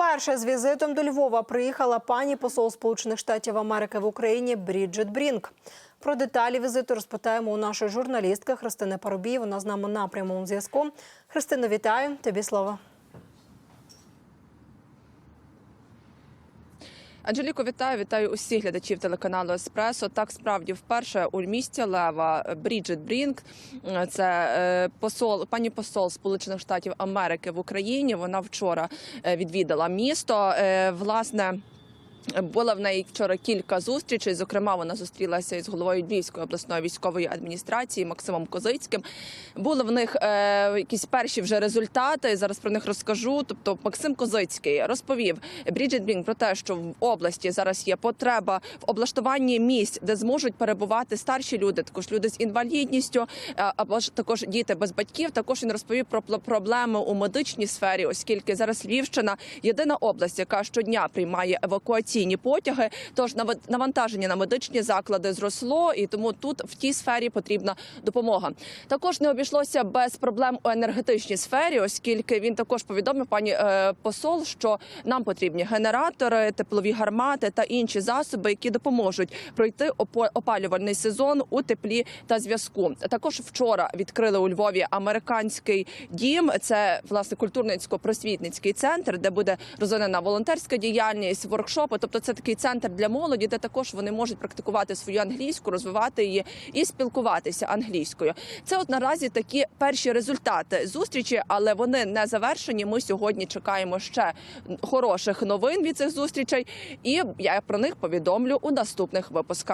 Вперше з візитом до Львова приїхала пані посол Сполучених Штатів Америки в Україні Бріджит Брінк. Про деталі візиту розпитаємо у нашої журналістки Христини Парубій. Вона з нами на прямому зв'язку. Христина, вітаю. Тобі слово. Анжеліко, вітаю, вітаю усіх глядачів телеканалу Еспресо. Так справді вперше у місті Лева Бріджит Брінк, це е, посол, пані посол Сполучених Штатів Америки в Україні. Вона вчора е, відвідала місто. Е, Власне. Була в неї вчора кілька зустрічей. Зокрема, вона зустрілася із головою Львівської обласної військової адміністрації Максимом Козицьким. Були в них е, якісь перші вже результати. Зараз про них розкажу. Тобто, Максим Козицький розповів Бріджит Брінк про те, що в області зараз є потреба в облаштуванні місць, де зможуть перебувати старші люди, також люди з інвалідністю, е, або ж також діти без батьків. Також він розповів про проблеми у медичній сфері, оскільки зараз Львівщина єдина область, яка щодня приймає евакуаційні потяги. Тож нав- навантаження на медичні заклади зросло, і тому тут в тій сфері потрібна допомога. Також не обійшлося без проблем у енергетичній сфері, оскільки він також повідомив пані е, посол, що нам потрібні генератори, теплові гармати та інші засоби, які допоможуть пройти опалювальний сезон у теплі та зв'язку. Також вчора відкрили у Львові американський дім. Це власне культурницько-просвітницький центр, де буде розвинена волонтерська діяльність, воркшопи. Тобто, це такий центр для молоді, де також вони можуть практикувати свою англійську, розвивати її і спілкуватися англійською. Це от наразі такі перші результати зустрічі, але вони не завершені. Ми сьогодні чекаємо ще хороших новин від цих зустрічей, і я про них повідомлю у наступних випусках.